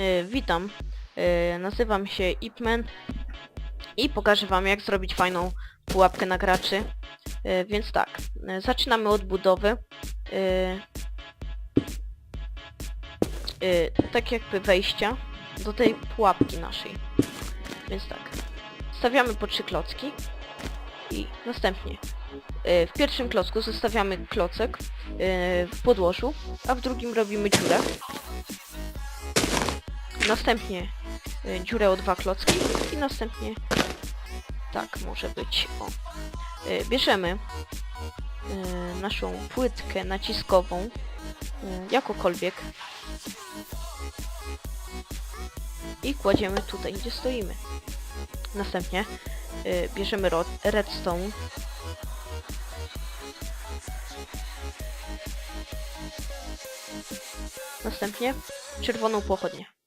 E, witam, E, nazywam się Ipman i pokażę wam jak zrobić fajną pułapkę na graczy. E, więc tak, zaczynamy od budowy. Tak jakby wejścia do tej pułapki naszej. Więc tak, stawiamy po trzy klocki i następnie w pierwszym klocku zostawiamy klocek w podłożu, a w drugim robimy dziurę. Następnie y, dziurę o dwa klocki i następnie tak może być. O. Y, Bierzemy y, naszą płytkę naciskową jakokolwiek i kładziemy tutaj, gdzie stoimy. Następnie bierzemy redstone Następnie czerwoną pochodnię.